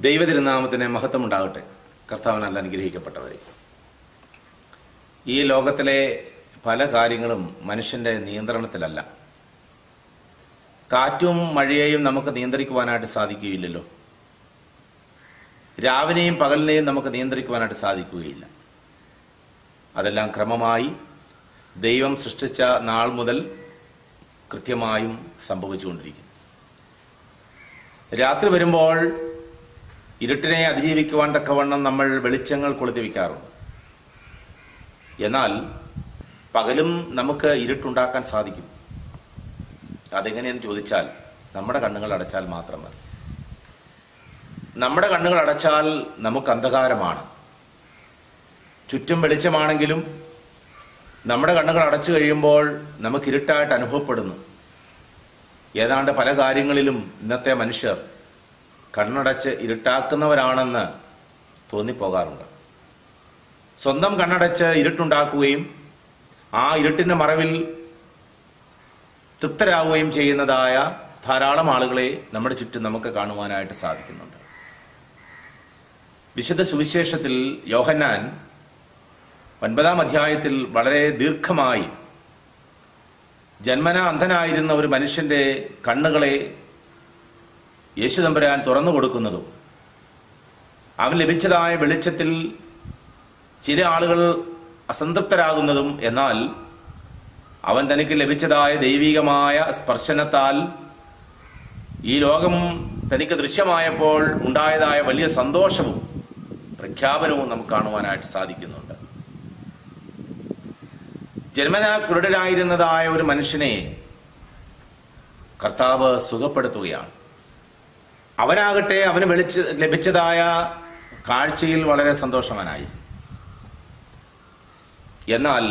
ദൈവതിരുനാമത്തിന് മഹത്വമുണ്ടാകട്ടെ. കർത്താവിനാൽ അനുഗ്രഹിക്കപ്പെട്ടവരെ. ഈ ലോകത്തിലെ പല കാര്യങ്ങളും മനുഷ്യന്റെ നിയന്ത്രണത്തിലല്ല. കാറ്റും മഴയെയും നമുക്ക് നിയന്ത്രിക്കുവാനായിട്ട് സാധിക്കുകയില്ലല്ലോ. രാവിലെയും പകലിനെയും നമുക്ക് നിയന്ത്രിക്കുവാനായിട്ട് സാധിക്കുകയില്ല. അതെല്ലാം ക്രമമായി ദൈവം സൃഷ്ടിച്ച നാൾ മുതൽ കൃത്യമായും സംഭവിച്ചുകൊണ്ടിരിക്കുന്നു. രാത്രി വരുമ്പോൾ ഇരുട്ടിനെ അതിജീവിക്കുവാൻ തക്കവണ്ണം നമ്മൾ വെളിച്ചങ്ങൾ കൊളുത്തി വയ്ക്കാറുണ്ട് എന്നാൽ പകലും നമുക്ക് ഇരുട്ടുണ്ടാക്കാൻ സാധിക്കും. അതെങ്ങനെയെന്ന് ചോദിച്ചാൽ നമ്മുടെ കണ്ണുകൾ അടച്ചാൽ മാത്രം മതി. നമ്മുടെ കണ്ണുകൾ അടച്ചാൽ നമുക്ക് അന്ധകാരമാണ്. ചുറ്റും വെളിച്ചമാണെങ്കിലും നമ്മുടെ കണ്ണുകൾ അടച്ചു കഴിയുമ്പോൾ നമുക്ക് ഇരുട്ടായിട്ട് അനുഭവപ്പെടുന്നു. ഏതാണ്ട് പല കാര്യങ്ങളിലും ഇന്നത്തെ മനുഷ്യർ കണ്ണടച്ച് ഇരുട്ടാക്കുന്നവരാണെന്ന് തോന്നിപ്പോകാറുണ്ട്. സ്വന്തം കണ്ണടച്ച് ഇരുട്ടുണ്ടാക്കുകയും ആ ഇരുട്ടിന്റെ മറവിൽ തൃപ്തരാകുകയും ചെയ്യുന്നതായ ധാരാളം ആളുകളെ നമ്മുടെ ചുറ്റും നമുക്ക് കാണുവാനായിട്ട് സാധിക്കുന്നുണ്ട്. വിശുദ്ധ സുവിശേഷത്തിൽ യോഹന്നാൻ ഒൻപതാം അധ്യായത്തിൽ വളരെ ദീർഘമായി ജന്മന അന്ധനായിരുന്ന ഒരു മനുഷ്യന്റെ കണ്ണുകളെ യേശുദമ്പരാൻ തുറന്നു കൊടുക്കുന്നതും അവൻ ലഭിച്ചതായ വെളിച്ചത്തിൽ ചില ആളുകൾ അസംതൃപ്തരാകുന്നതും എന്നാൽ അവൻ തനിക്ക് ലഭിച്ചതായ ദൈവികമായ സ്പർശനത്താൽ ഈ ലോകം തനിക്ക് ദൃശ്യമായപ്പോൾ ഉണ്ടായതായ വലിയ സന്തോഷവും പ്രഖ്യാപനവും നമുക്ക് കാണുവാനായിട്ട് സാധിക്കുന്നുണ്ട്. ജന്മനാ കുരുടനായിരുന്നതായ ഒരു മനുഷ്യനെ കർത്താവ് സുഖപ്പെടുത്തുകയാണ്. അവനാകട്ടെ അവന് വെളിച്ച ലഭിച്ചതായ കാഴ്ചയിൽ വളരെ സന്തോഷവാനായി. എന്നാൽ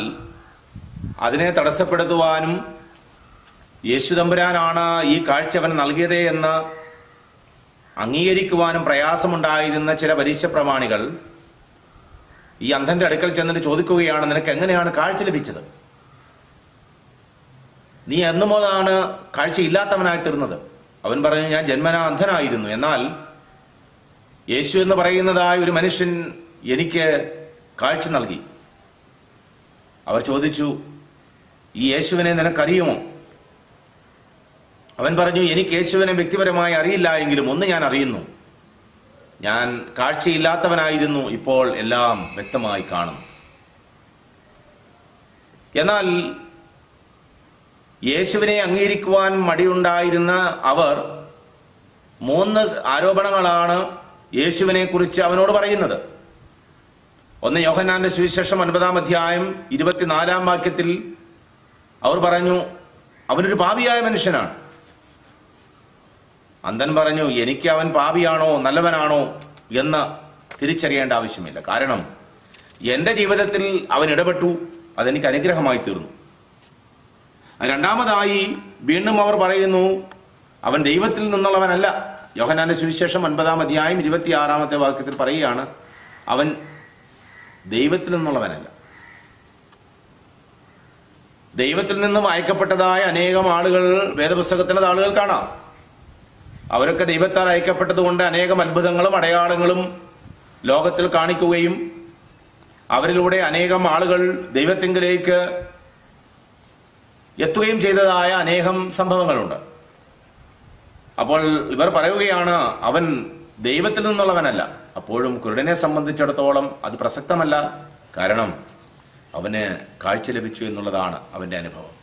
അതിനെ തടസ്സപ്പെടുത്തുവാനും യേശുദമ്പുരാനാണ് ഈ കാഴ്ച അവന് നൽകിയതേ എന്ന് അംഗീകരിക്കുവാനും പ്രയാസമുണ്ടായിരുന്ന ചില പരീക്ഷ പ്രമാണികൾ ഈ അന്ധന്റെ അടുക്കൽ ചെന്നിട്ട് ചോദിക്കുകയാണ് നിനക്ക് എങ്ങനെയാണ് കാഴ്ച ലഭിച്ചത്? നീ എന്നു മുതലാണ് കാഴ്ചയില്ലാത്തവനായി തീർന്നത്? അവൻ പറഞ്ഞു ഞാൻ ജന്മനാ അന്ധനായിരുന്നു എന്നാൽ യേശു എന്ന് പറയുന്നതായ ഒരു മനുഷ്യൻ എനിക്ക് കാഴ്ച നൽകി. അവർ ചോദിച്ചു ഈ യേശുവിനെ നിനക്കറിയുമോ? അവൻ പറഞ്ഞു എനിക്ക് യേശുവിനെ വ്യക്തിപരമായി അറിയില്ല എങ്കിലും ഒന്ന് ഞാൻ അറിയുന്നു. ഞാൻ കാഴ്ചയില്ലാത്തവനായിരുന്നു. ഇപ്പോൾ എല്ലാം വ്യക്തമായി കാണുന്നു. എന്നാൽ യേശുവിനെ അംഗീകരിക്കുവാൻ മടിയുണ്ടായിരുന്ന അവർ മൂന്ന് ആരോപണങ്ങളാണ് യേശുവിനെ കുറിച്ച് അവനോട് പറയുന്നത്. ഒന്ന് യോഹന്നാന്റെ സുവിശേഷം ഒൻപതാം അധ്യായം ഇരുപത്തിനാലാം വാക്യത്തിൽ അവർ പറഞ്ഞു അവനൊരു പാപിയായ മനുഷ്യനാണ്. അന്തൻ പറഞ്ഞു എനിക്ക് അവൻ പാപിയാണോ നല്ലവനാണോ എന്ന് തിരിച്ചറിയേണ്ട ആവശ്യമില്ല. കാരണം എന്റെ ജീവിതത്തിൽ അവൻ ഇടപെട്ടു അതെനിക്ക് അനുഗ്രഹമായി തീർന്നു. രണ്ടാമതായി വീണ്ടും അവർ പറയുന്നു അവൻ ദൈവത്തിൽ നിന്നുള്ളവനല്ല. യോഹനാന്റെ സുവിശേഷം ഒൻപതാം അധ്യായം ഇരുപത്തിയാറാമത്തെ വാക്യത്തിൽ പറയുകയാണ് അവൻ ദൈവത്തിൽ നിന്നുള്ളവനല്ല. ദൈവത്തിൽ നിന്നും അയക്കപ്പെട്ടതായ അനേകം ആളുകൾ വേദപുസ്തകത്തിലെ ആളുകൾ കാണാം. അവരൊക്കെ ദൈവത്താൽ അയക്കപ്പെട്ടതുകൊണ്ട് അനേകം അത്ഭുതങ്ങളും അടയാളങ്ങളും ലോകത്തിൽ കാണിക്കുകയും അവരിലൂടെ അനേകം ആളുകൾ ദൈവത്തിങ്കിലേക്ക് എത്തുകയും ചെയ്തതായ അനേകം സംഭവങ്ങളുണ്ട്. അപ്പോൾ ഇവർ പറയുകയാണ് അവൻ ദൈവത്തിൽ നിന്നുള്ളവനല്ല. അപ്പോഴും കുരുടനെ സംബന്ധിച്ചിടത്തോളം അത് പ്രസക്തമല്ല. കാരണം അവന് കാഴ്ച ലഭിച്ചു എന്നുള്ളതാണ് അവന്റെ അനുഭവം.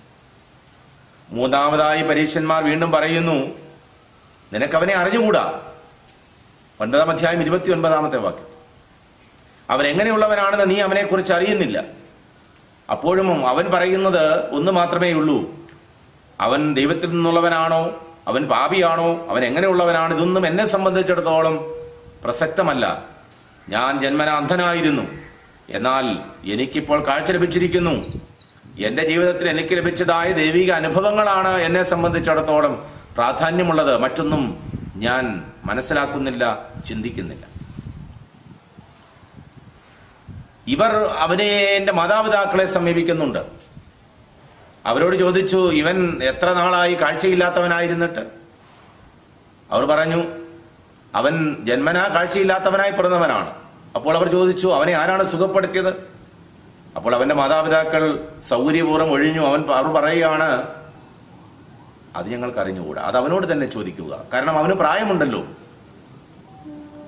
മൂന്നാമതായി പരീക്ഷന്മാർ വീണ്ടും പറയുന്നു നിനക്കവനെ അറിഞ്ഞുകൂടാ? ഒൻപതാം അധ്യായം ഇരുപത്തി ഒൻപതാമത്തെ വാക്യം. അവൻ എങ്ങനെയുള്ളവനാണെന്ന് നീ അവനെ കുറിച്ച് അറിയുന്നില്ല. അപ്പോഴും അവൻ പറയുന്നത് ഒന്ന് മാത്രമേ ഉള്ളൂ. അവൻ ദൈവത്തിൽ നിന്നുള്ളവനാണോ? അവൻ പാപിയാണോ? അവൻ എങ്ങനെയുള്ളവനാണ്? ഇതൊന്നും എന്നെ സംബന്ധിച്ചിടത്തോളം പ്രസക്തമല്ല. ഞാൻ ജന്മന അന്ധനായിരുന്നു എന്നാൽ എനിക്കിപ്പോൾ കാഴ്ച ലഭിച്ചിരിക്കുന്നു. എന്റെ ജീവിതത്തിൽ എനിക്ക് ലഭിച്ചതായ ദൈവിക അനുഭവങ്ങളാണ് എന്നെ സംബന്ധിച്ചിടത്തോളം പ്രാധാന്യമുള്ളത്. മറ്റൊന്നും ഞാൻ മനസ്സിലാക്കുന്നില്ല ചിന്തിക്കുന്നില്ല. ഇവർ അവനെ എന്റെ മാതാപിതാക്കളെ സമീപിക്കുന്നുണ്ട്. അവരോട് ചോദിച്ചു ഇവൻ എത്ര നാളായി കാഴ്ചയില്ലാത്തവനായിരുന്നിട്ട്? അവർ പറഞ്ഞു അവൻ ജന്മനാ കാഴ്ചയില്ലാത്തവനായി പിറന്നവനാണ്. അപ്പോൾ അവർ ചോദിച്ചു അവനെ ആരാണ് സുഖപ്പെടുത്തിയത്? അപ്പോൾ അവന്റെ മാതാപിതാക്കൾ സൗകര്യപൂർവം ഒഴിഞ്ഞു. അവൻ അവർ പറയുകയാണ് അത് ഞങ്ങൾക്ക് അറിഞ്ഞുകൂടാ അത് അവനോട് തന്നെ ചോദിക്കുക. കാരണം അവന് പ്രായമുണ്ടല്ലോ.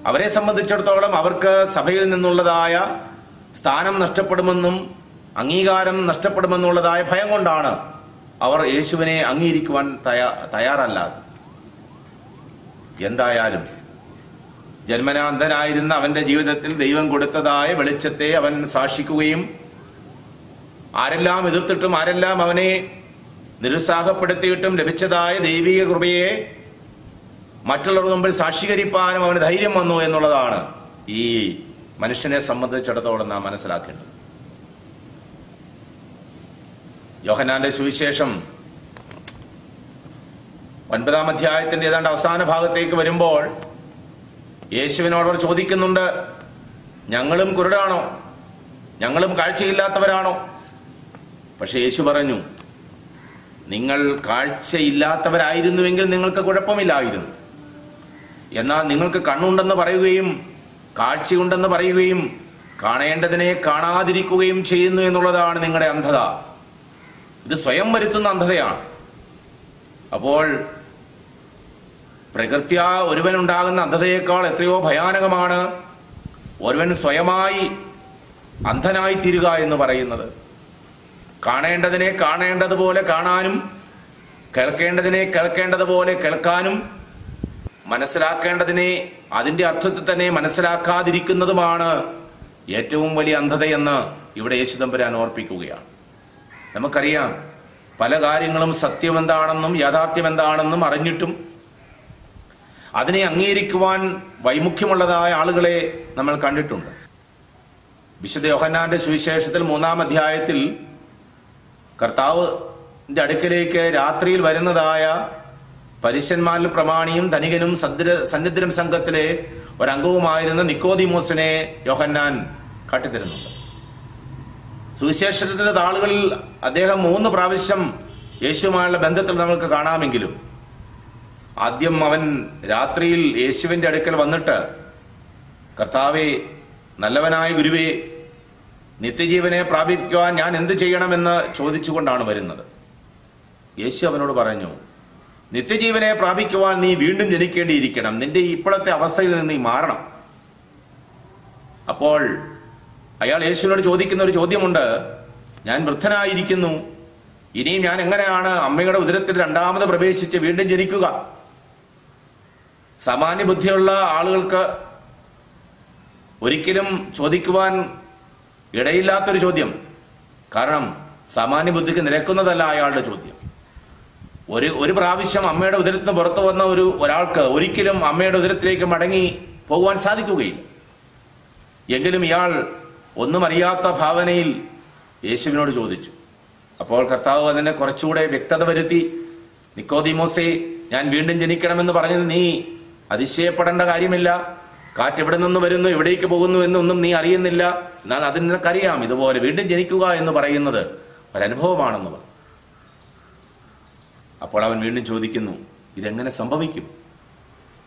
അവരെ സംബന്ധിച്ചിടത്തോളം അവർക്ക് സഭയിൽ നിന്നുള്ളതായ സ്ഥാനം നഷ്ടപ്പെടുമെന്നും അംഗീകാരം നഷ്ടപ്പെടുമെന്നുള്ളതായ ഭയം കൊണ്ടാണ് അവർ യേശുവിനെ അംഗീകരിക്കുവാൻ തയ്യാ തയ്യാറല്ലാതെ എന്തായാലും ജന്മനാന്തനായിരുന്ന അവന്റെ ജീവിതത്തിൽ ദൈവം കൊടുത്തതായ വെളിച്ചത്തെ അവൻ സാക്ഷിക്കുകയും ആരെല്ലാം എതിർത്തിട്ടും ആരെല്ലാം അവനെ നിരുത്സാഹപ്പെടുത്തിയിട്ടും ലഭിച്ചതായ ദൈവിക കൃപയെ മറ്റുള്ളവരുടെ മുമ്പിൽ സാക്ഷീകരിപ്പാനും അവന് ധൈര്യം വന്നു എന്നുള്ളതാണ് ഈ മനുഷ്യനെ സംബന്ധിച്ചിടത്തോളം നാം മനസ്സിലാക്കേണ്ടത്. യോഹനാന്റെ സുവിശേഷം ഒൻപതാം അധ്യായത്തിന്റെ ഏതാണ്ട് അവസാന ഭാഗത്തേക്ക് വരുമ്പോൾ യേശുവിനോട് അവർ ചോദിക്കുന്നുണ്ട് ഞങ്ങളും കുരുടാണോ? ഞങ്ങളും കാഴ്ചയില്ലാത്തവരാണോ? പക്ഷെ യേശു പറഞ്ഞു നിങ്ങൾ കാഴ്ചയില്ലാത്തവരായിരുന്നുവെങ്കിൽ നിങ്ങൾക്ക് കുഴപ്പമില്ലായിരുന്നു. എന്നാൽ നിങ്ങൾക്ക് കണ്ണുണ്ടെന്ന് പറയുകയും കാഴ്ചയുണ്ടെന്ന് പറയുകയും കാണേണ്ടതിനെ കാണാതിരിക്കുകയും ചെയ്യുന്നു എന്നുള്ളതാണ് നിങ്ങളുടെ അന്ധത. ഇത് സ്വയം വരുത്തുന്ന അന്ധതയാണ്. അപ്പോൾ പ്രകൃത്യ ഒരുവനുണ്ടാകുന്ന അന്ധതയേക്കാൾ എത്രയോ ഭയാനകമാണ് ഒരുവൻ സ്വയമായി അന്ധനായി തീരുക എന്ന് പറയുന്നത്. കാണേണ്ടതിനെ കാണേണ്ടതുപോലെ കാണാനും കേൾക്കേണ്ടതിനെ കേൾക്കേണ്ടതുപോലെ കേൾക്കാനും മനസ്സിലാക്കേണ്ടതിനെ അതിന്റെ അർത്ഥത്തിൽ തന്നെ മനസ്സിലാക്കാതിരിക്കുന്നതുമാണ് ഏറ്റവും വലിയ അന്ധതയെന്ന് ഇവിടെ യേശുദമ്പരാൻ ഓർപ്പിക്കുകയാണ്. നമുക്കറിയാം പല കാര്യങ്ങളും സത്യം എന്താണെന്നും യാഥാർത്ഥ്യം എന്താണെന്നും അറിഞ്ഞിട്ടും അതിനെ അംഗീകരിക്കുവാൻ വൈമുഖ്യമുള്ളതായ ആളുകളെ നമ്മൾ കണ്ടിട്ടുണ്ട്. വിശുദ്ധ യോഹന്നാന്റെ സുവിശേഷത്തിൽ മൂന്നാം അധ്യായത്തിൽ കർത്താവിന്റെ അടുക്കലേക്ക് രാത്രിയിൽ വരുന്നതായ പരീശന്മാരിൽ പ്രമാണിയും ധനികനും സദ്ര സന്നിധിരം സംഘത്തിലെ ഒരംഗവുമായിരുന്ന നിക്കോദിമോസിനെ യോഹന്നാൻ കാട്ടിത്തരുന്നുണ്ട്. സുവിശേഷത്തിന്റെ താളുകളിൽ അദ്ദേഹം മൂന്ന് പ്രാവശ്യം യേശുമായുള്ള ബന്ധത്തിൽ നമുക്ക് കാണാമെങ്കിലും ആദ്യം അവൻ രാത്രിയിൽ യേശുവിന്റെ അടുക്കൽ വന്നിട്ട് കർത്താവെ നല്ലവനായ ഗുരുവേ നിത്യജീവനെ പ്രാപിക്കുവാൻ ഞാൻ എന്ത് ചെയ്യണമെന്ന് ചോദിച്ചുകൊണ്ടാണ് വരുന്നത്? യേശു അവനോട് പറഞ്ഞു നിത്യജീവനെ പ്രാപിക്കുവാൻ നീ വീണ്ടും ജനിക്കേണ്ടിയിരിക്കണം. നിന്റെ ഇപ്പോഴത്തെ അവസ്ഥയിൽ നിന്ന് നീ മാറണം. അപ്പോൾ അയാൾ യേശുവിനോട് ചോദിക്കുന്ന ഒരു ചോദ്യമുണ്ട്. ഞാൻ വൃദ്ധനായിരിക്കുന്നു. ഇനിയും ഞാൻ എങ്ങനെയാണ് അമ്മയുടെ ഉദരത്തിൽ രണ്ടാമത് പ്രവേശിച്ച് വീണ്ടും ജനിക്കുക? സാമാന്യ ബുദ്ധിയുള്ള ആളുകൾക്ക് ഒരിക്കലും ചോദിക്കുവാൻ ഇടയില്ലാത്തൊരു ചോദ്യം. കാരണം സാമാന്യ ബുദ്ധിക്ക് നിരക്കുന്നതല്ല അയാളുടെ ചോദ്യം. ഒരു ഒരു പ്രാവശ്യം അമ്മയുടെ ഉദരത്തിൽ നിന്ന് പുറത്തു വന്ന ഒരു ഒരാൾക്ക് ഒരിക്കലും അമ്മയുടെ ഉദരത്തിലേക്ക് മടങ്ങി പോകുവാൻ സാധിക്കുകയില്ല. എങ്കിലും ഇയാൾ ഒന്നും അറിയാത്ത ഭാവനയിൽ യേശുവിനോട് ചോദിച്ചു. അപ്പോൾ കർത്താവ് അതിനെ കുറച്ചുകൂടെ വ്യക്തത വരുത്തി നിക്കോദിമോസെ ഞാൻ വീണ്ടും ജനിക്കണമെന്ന് പറഞ്ഞത് നീ അതിശയപ്പെടേണ്ട കാര്യമില്ല. കാറ്റ് എവിടെ നിന്ന് വരുന്നു എവിടേക്ക് പോകുന്നു എന്നൊന്നും നീ അറിയുന്നില്ല. എന്നാൽ അതിനെ നിനക്കറിയാം. ഇതുപോലെ വീണ്ടും ജനിക്കുക എന്ന് പറയുന്നത് ഒരനുഭവമാണെന്ന് പറഞ്ഞു. അപ്പോൾ അവൻ വീണ്ടും ചോദിക്കുന്നു ഇതെങ്ങനെ സംഭവിക്കും?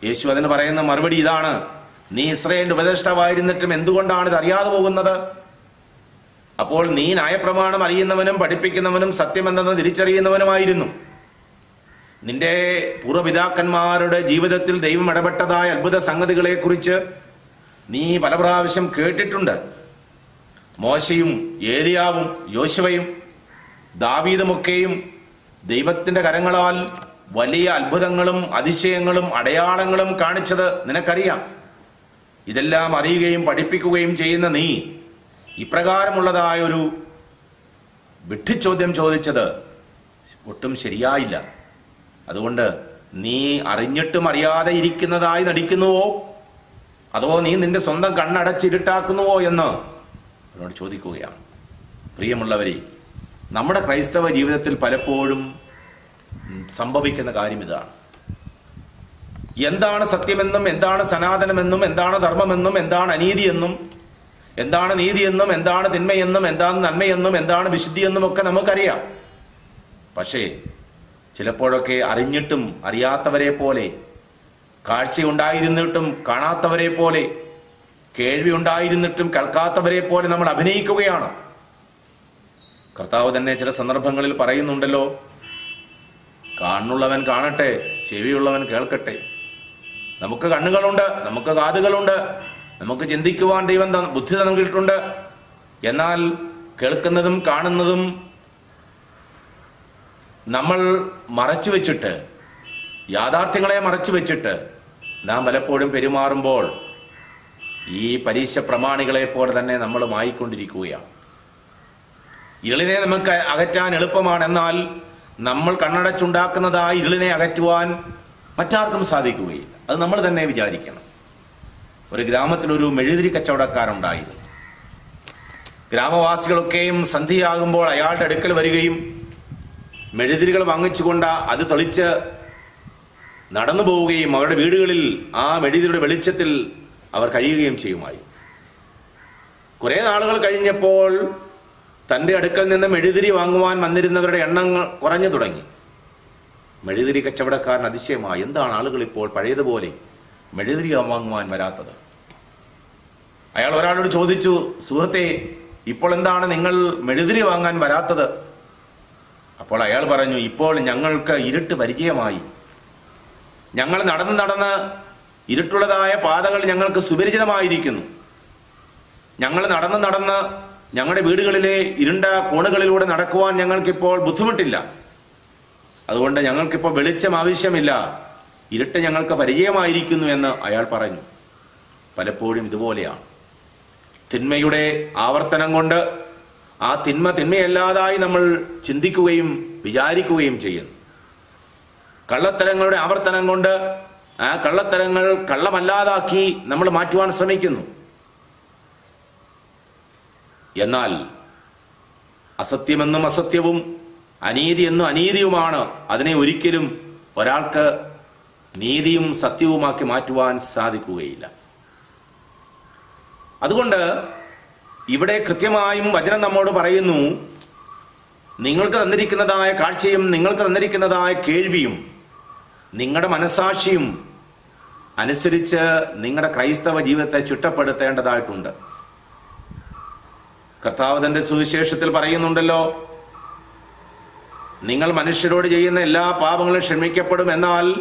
യേശു അതിന് പറയുന്ന മറുപടി ഇതാണ് നീ ഇസ്രയേലിന്റെ ഉപദേഷ്ടാവായിരുന്നിട്ടും എന്തുകൊണ്ടാണ് ഇത് അറിയാതെ പോകുന്നത്? അപ്പോൾ നീ ന്യായപ്രമാണം അറിയുന്നവനും പഠിപ്പിക്കുന്നവനും സത്യമെന്തെന്ന് തിരിച്ചറിയുന്നവനുമായിരുന്നു. നിന്റെ പൂർവപിതാക്കന്മാരുടെ ജീവിതത്തിൽ ദൈവം ഇടപെട്ടതായ അത്ഭുത സംഗതികളെ കുറിച്ച് നീ പല പ്രാവശ്യം കേട്ടിട്ടുണ്ട്. മോശയും ഏലിയാവും യോശുവയും ദാവീദുമൊക്കെയും ദൈവത്തിന്റെ കരങ്ങളാൽ വലിയ അത്ഭുതങ്ങളും അതിശയങ്ങളും അടയാളങ്ങളും കാണിച്ചത് നിനക്കറിയാം. ഇതെല്ലാം അറിയുകയും പഠിപ്പിക്കുകയും ചെയ്യുന്ന നീ ഇപ്രകാരമുള്ളതായ ഒരു വിട്ടിച്ചോദ്യം ചോദിച്ചത് ഒട്ടും ശരിയായില്ല. അതുകൊണ്ട് നീ അറിഞ്ഞിട്ടും അറിയാതെ ഇരിക്കുന്നതായി നടിക്കുന്നുവോ? അതോ നീ നിന്റെ സ്വന്തം കണ്ണടച്ചിരുട്ടാക്കുന്നുവോ എന്ന് അവനോട് ചോദിക്കുകയാണ്. പ്രിയമുള്ളവരെ നമ്മുടെ ക്രൈസ്തവ ജീവിതത്തിൽ പലപ്പോഴും സംഭവിക്കുന്ന കാര്യം ഇതാണ്. എന്താണ് സത്യമെന്നും എന്താണ് സനാതനമെന്നും എന്താണ് ധർമ്മമെന്നും എന്താണ് അനീതിയെന്നും എന്താണ് നീതിയെന്നും എന്താണ് തിന്മയെന്നും എന്താണ് നന്മയെന്നും എന്താണ് വിശുദ്ധിയെന്നും ഒക്കെ നമുക്കറിയാം. പക്ഷേ ചിലപ്പോഴൊക്കെ അറിഞ്ഞിട്ടും അറിയാത്തവരെ പോലെ കാഴ്ചയുണ്ടായിരുന്നിട്ടും കാണാത്തവരെ പോലെ കേൾവി ഉണ്ടായിരുന്നിട്ടും കേൾക്കാത്തവരെ പോലെ നമ്മൾ അഭിനയിക്കുകയാണ്. കർത്താവ് തന്നെ ചില സന്ദർഭങ്ങളിൽ പറയുന്നുണ്ടല്ലോ കണ്ണുള്ളവൻ കാണട്ടെ ചെവിയുള്ളവൻ കേൾക്കട്ടെ. നമുക്ക് കണ്ണുകളുണ്ട് നമുക്ക് കാതുകളുണ്ട് നമുക്ക് ചിന്തിക്കുവാൻ ദൈവം ബുദ്ധി നൽകിയിട്ടുണ്ട്. എന്നാൽ കേൾക്കുന്നതും കാണുന്നതും നമ്മൾ മറച്ചു വെച്ചിട്ട് യാഥാർത്ഥ്യങ്ങളെ മറച്ചു വെച്ചിട്ട് നാം പലപ്പോഴും പെരുമാറുമ്പോൾ ഈ പരീക്ഷ പ്രമാണികളെ പോലെ തന്നെ നമ്മൾ മായിക്കൊണ്ടിരിക്കുകയാണ് ഇരുളിനെ നമുക്ക് അകറ്റാൻ എളുപ്പമാണ് എന്നാൽ നമ്മൾ കണ്ണടച്ചുണ്ടാക്കുന്നതായി ഇരുളിനെ അകറ്റുവാൻ മറ്റാർക്കും സാധിക്കുകയില്ല. അത് നമ്മൾ തന്നെ വിചാരിക്കണം. ഒരു ഗ്രാമത്തിലൊരു മെഴുതിരി കച്ചവടക്കാരുണ്ടായിരുന്നു. ഗ്രാമവാസികളൊക്കെയും സന്ധിയാകുമ്പോൾ അയാളുടെ അടുക്കൽ വരികയും മെഴുതിരികൾ വാങ്ങിച്ചുകൊണ്ട് അത് തെളിച്ച് നടന്നു പോവുകയും അവരുടെ വീടുകളിൽ ആ മെഴുതിരിയുടെ വെളിച്ചത്തിൽ അവർ കഴിയുകയും ചെയ്യുമായി കുറെ നാളുകൾ കഴിഞ്ഞപ്പോൾ തന്റെ അടുക്കൽ നിന്ന് മെഴുതിരി വാങ്ങുവാൻ വന്നിരുന്നവരുടെ എണ്ണങ്ങൾ കുറഞ്ഞു തുടങ്ങി. മെഴുതിരി കച്ചവടക്കാരൻ അതിശയമായി എന്താണ് ആളുകൾ ഇപ്പോൾ പഴയതുപോലെ മെഴുതിരി വാങ്ങുവാൻ വരാത്തത്? അയാൾ ഒരാളോട് ചോദിച്ചു സുഹൃത്തെ ഇപ്പോൾ എന്താണ് നിങ്ങൾ മെഴുതിരി വാങ്ങാൻ വരാത്തത്? അപ്പോൾ അയാൾ പറഞ്ഞു ഇപ്പോൾ ഞങ്ങൾക്ക് ഇരുട്ട് പരിചയമായി. ഞങ്ങൾ നടന്ന് നടന്ന് ഇരുട്ടുള്ളതായ പാതകൾ ഞങ്ങൾക്ക് സുപരിചിതമായിരിക്കുന്നു. ഞങ്ങൾ നടന്ന് നടന്ന് ഞങ്ങളുടെ വീടുകളിലെ ഇരുണ്ട കോണുകളിലൂടെ നടക്കുവാൻ ഞങ്ങൾക്കിപ്പോൾ ബുദ്ധിമുട്ടില്ല. അതുകൊണ്ട് ഞങ്ങൾക്കിപ്പോൾ വെളിച്ചം ആവശ്യമില്ല. ഇരുട്ട് ഞങ്ങൾക്ക് പരിചയമായിരിക്കുന്നു എന്ന് അയാൾ പറഞ്ഞു. പലപ്പോഴും ഇതുപോലെയാണ്. തിന്മയുടെ ആവർത്തനം കൊണ്ട് ആ തിന്മ തിന്മയല്ലാതായി നമ്മൾ ചിന്തിക്കുകയും വിചാരിക്കുകയും ചെയ്യുന്നു. കള്ളത്തരങ്ങളുടെ ആവർത്തനം കൊണ്ട് ആ കള്ളത്തരങ്ങൾ കള്ളമല്ലാതാക്കി നമ്മൾ മാറ്റുവാൻ ശ്രമിക്കുന്നു. എന്നാൽ അസത്യമെന്നും അസത്യവും അനീതി എന്നും അനീതിയുമാണ്. അതിനെ ഒരിക്കലും ഒരാൾക്ക് നീതിയും സത്യവുമാക്കി മാറ്റുവാൻ സാധിക്കുകയില്ല. അതുകൊണ്ട് ഇവിടെ കൃത്യമായും വചനം നമ്മോട് പറയുന്നു നിങ്ങൾക്ക് തന്നിരിക്കുന്നതായ കാഴ്ചയും നിങ്ങൾക്ക് തന്നിരിക്കുന്നതായ കേൾവിയും നിങ്ങളുടെ മനസാക്ഷിയും അനുസരിച്ച് നിങ്ങളുടെ ക്രൈസ്തവ ജീവിതത്തെ ചിട്ടപ്പെടുത്തേണ്ടതായിട്ടുണ്ട് കർത്താവ് തന്റെ സുവിശേഷത്തിൽ പറയുന്നുണ്ടല്ലോ നിങ്ങൾ മനുഷ്യരോട് ചെയ്യുന്ന എല്ലാ പാപങ്ങളും ക്ഷമിക്കപ്പെടും എന്നാൽ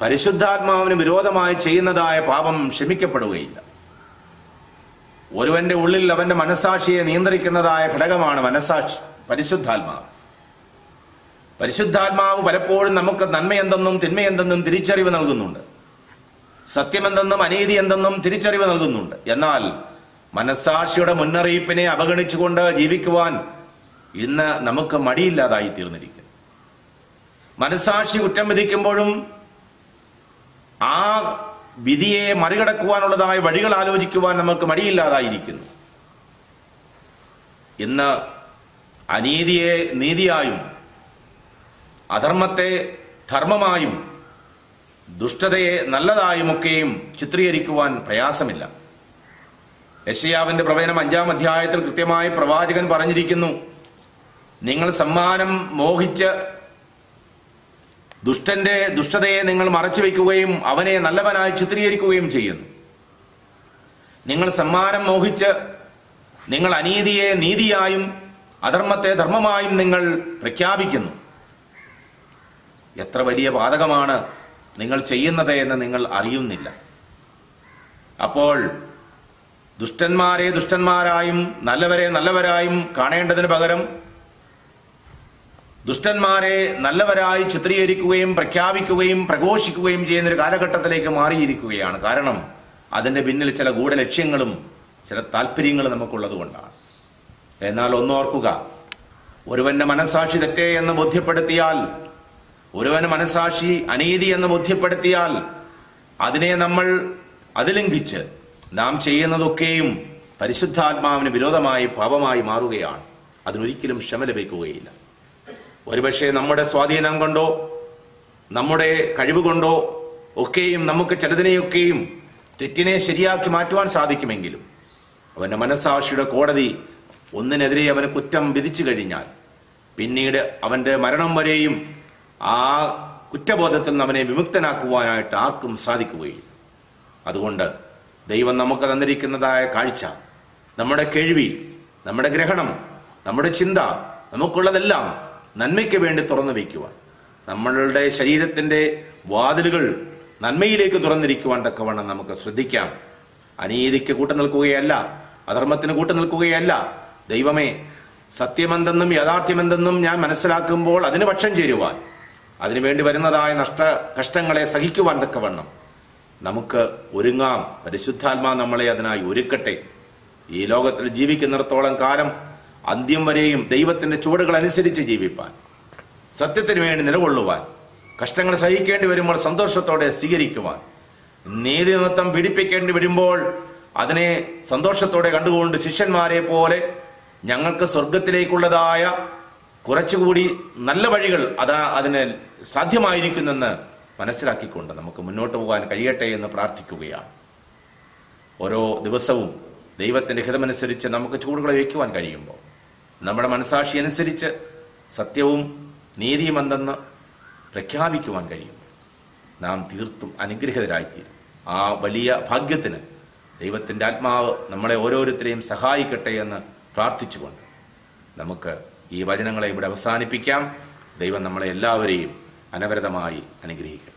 പരിശുദ്ധാത്മാവിന് വിരോധമായി ചെയ്യുന്നതായ പാപം ക്ഷമിക്കപ്പെടുകയില്ല. ഒരുവന്റെ ഉള്ളിൽ അവന്റെ മനസാക്ഷിയെ നിയന്ത്രിക്കുന്നതായ ഘടകമാണ് മനസാക്ഷി പരിശുദ്ധാത്മാവ്. പരിശുദ്ധാത്മാവ് പലപ്പോഴും നമുക്ക് നന്മയെന്തെന്നും തിന്മയെന്തെന്നും തിരിച്ചറിവ് നൽകുന്നുണ്ട്. സത്യമെന്തെന്നും അനീതി എന്തെന്നും തിരിച്ചറിവ് നൽകുന്നുണ്ട്. എന്നാൽ മനസാക്ഷിയുടെ മുന്നറിയിപ്പിനെ അവഗണിച്ചുകൊണ്ട് ജീവിക്കുവാൻ ഇന്ന് നമുക്ക് മടിയില്ലാതായി തീർന്നിരിക്കുന്നു. മനസാക്ഷി കുറ്റം വിധിക്കുമ്പോഴും ആ വിധിയെ മറികടക്കുവാനുള്ളതായ വഴികൾ ആലോചിക്കുവാൻ നമുക്ക് മടിയില്ലാതായിരിക്കുന്നു. ഇന്ന് അനീതിയെ നീതിയായും അധർമ്മത്തെ ധർമ്മമായും ദുഷ്ടതയെ നല്ലതായുമൊക്കെയും ചിത്രീകരിക്കുവാൻ പ്രയാസമില്ല. യശയാവിന്റെ പ്രവചനം അഞ്ചാം അധ്യായത്തിൽ കൃത്യമായി പ്രവാചകൻ പറഞ്ഞിരിക്കുന്നു. നിങ്ങൾ സമ്മാനം മോഹിച്ച് ദുഷ്ടന്റെ ദുഷ്ടതയെ നിങ്ങൾ മറച്ചു വയ്ക്കുകയും അവനെ നല്ലവനായി ചിത്രീകരിക്കുകയും ചെയ്യുന്നു. നിങ്ങൾ സമ്മാനം മോഹിച്ച് നിങ്ങൾ അനീതിയെ നീതിയായും അധർമ്മത്തെ ധർമ്മമായും നിങ്ങൾ പ്രഖ്യാപിക്കുന്നു. എത്ര വലിയ പാതകമാണ് നിങ്ങൾ ചെയ്യുന്നത് എന്ന് നിങ്ങൾ അറിയുന്നില്ല. അപ്പോൾ ദുഷ്ടന്മാരെ ദുഷ്ടന്മാരായും നല്ലവരെ നല്ലവരായും കാണേണ്ടതിന് പകരം ദുഷ്ടന്മാരെ നല്ലവരായി ചിത്രീകരിക്കുകയും പ്രഖ്യാപിക്കുകയും പ്രഘോഷിക്കുകയും ചെയ്യുന്ന ഒരു കാലഘട്ടത്തിലേക്ക് മാറിയിരിക്കുകയാണ്. കാരണം അതിന്റെ പിന്നിൽ ചില ഗൂഢലക്ഷ്യങ്ങളും ചില താല്പര്യങ്ങളും നമുക്കുള്ളത് കൊണ്ടാണ്. എന്നാൽ ഒന്നോർക്കുക ഒരുവന്റെ മനസാക്ഷി തെറ്റേ എന്ന് ബോധ്യപ്പെടുത്തിയാൽ ഒരുവന് മനസാക്ഷി അനീതി എന്ന് ബോധ്യപ്പെടുത്തിയാൽ അതിനെ നമ്മൾ അതിലംഘിച്ച് നാം ചെയ്യുന്നതൊക്കെയും പരിശുദ്ധാത്മാവിന് വിരോധമായി പാപമായി മാറുകയാണ്. അതിനൊരിക്കലും ക്ഷമ ലഭിക്കുകയില്ല. ഒരുപക്ഷെ നമ്മുടെ സ്വാധീനം കൊണ്ടോ നമ്മുടെ കഴിവ് കൊണ്ടോ ഒക്കെയും നമുക്ക് ചിലതിനെയൊക്കെയും തെറ്റിനെ ശരിയാക്കി മാറ്റുവാൻ സാധിക്കുമെങ്കിലും അവന്റെ മനസ്സാക്ഷിയുടെ കോടതി ഒന്നിനെതിരെ അവന് കുറ്റം വിധിച്ചു കഴിഞ്ഞാൽ പിന്നീട് അവന്റെ മരണം വരെയും ആ കുറ്റബോധത്തിൽ നിന്ന് അവനെ വിമുക്തനാക്കുവാനായിട്ട് ആർക്കും സാധിക്കുകയില്ല. അതുകൊണ്ട് ദൈവം നമുക്ക് തന്നിരിക്കുന്നതായ കാഴ്ച നമ്മുടെ കേൾവി നമ്മുടെ ഗ്രഹണം നമ്മുടെ ചിന്ത നമുക്കുള്ളതെല്ലാം നന്മയ്ക്ക് വേണ്ടി തുറന്നു വയ്ക്കുവാൻ നമ്മളുടെ ശരീരത്തിന്റെ വാതിലുകൾ നന്മയിലേക്ക് തുറന്നിരിക്കുവാൻ തക്കവണ്ണം നമുക്ക് ശ്രദ്ധിക്കാം. അനീതിക്ക് കൂട്ടു നിൽക്കുകയല്ല അധർമ്മത്തിന് കൂട്ടു നിൽക്കുകയല്ല. ദൈവമേ സത്യമെന്തെന്നും യാഥാർത്ഥ്യമെന്തെന്നും ഞാൻ മനസ്സിലാക്കുമ്പോൾ അതിന് പക്ഷം ചേരുവാൻ അതിനുവേണ്ടി വരുന്നതായ നഷ്ട കഷ്ടങ്ങളെ സഹിക്കുവാൻ തക്കവണ്ണം നമുക്ക് ഒരുങ്ങാം. പരിശുദ്ധാത്മാ നമ്മളെ അതിനായി ഒരുക്കട്ടെ. ഈ ലോകത്തിൽ ജീവിക്കുന്നിടത്തോളം കാലം അന്ത്യം വരെയും ദൈവത്തിന്റെ ചുവടുകൾ അനുസരിച്ച് ജീവിപ്പാൻ സത്യത്തിന് വേണ്ടി നിലകൊള്ളുവാൻ കഷ്ടങ്ങൾ സഹിക്കേണ്ടി വരുമ്പോൾ സന്തോഷത്തോടെ സ്വീകരിക്കുവാൻ നീതി നിമിത്തം പീഡിപ്പിക്കേണ്ടി വരുമ്പോൾ അതിനെ സന്തോഷത്തോടെ കണ്ടുകൊണ്ട് ശിഷ്യന്മാരെ പോലെ ഞങ്ങൾക്ക് സ്വർഗത്തിലേക്കുള്ളതായ കുറച്ചുകൂടി നല്ല വഴികൾ അതാ അതിന് സാധ്യമായിരിക്കുന്നെന്ന് മനസ്സിലാക്കിക്കൊണ്ട് നമുക്ക് മുന്നോട്ട് പോകാൻ കഴിയട്ടെ എന്ന് പ്രാർത്ഥിക്കുകയാണ്. ഓരോ ദിവസവും ദൈവത്തിന്റെ ഹിതമനുസരിച്ച് നമുക്ക് ചൂടുകളെ വയ്ക്കുവാൻ കഴിയുമ്പോൾ നമ്മുടെ മനസാക്ഷി അനുസരിച്ച് സത്യവും നീതിയും എന്തെന്ന് പ്രഖ്യാപിക്കുവാൻ കഴിയും നാം തീർത്തും അനുഗ്രഹിതരായിത്തീരും. ആ വലിയ ഭാഗ്യത്തിന് ദൈവത്തിന്റെ ആത്മാവ് നമ്മളെ ഓരോരുത്തരെയും സഹായിക്കട്ടെ എന്ന് പ്രാർത്ഥിച്ചുകൊണ്ട് നമുക്ക് ഈ വചനങ്ങളെ ഇവിടെ അവസാനിപ്പിക്കാം. ദൈവം നമ്മളെ എല്ലാവരെയും അനവരതമായി അനുഗ്രഹിക്കട്ടെ.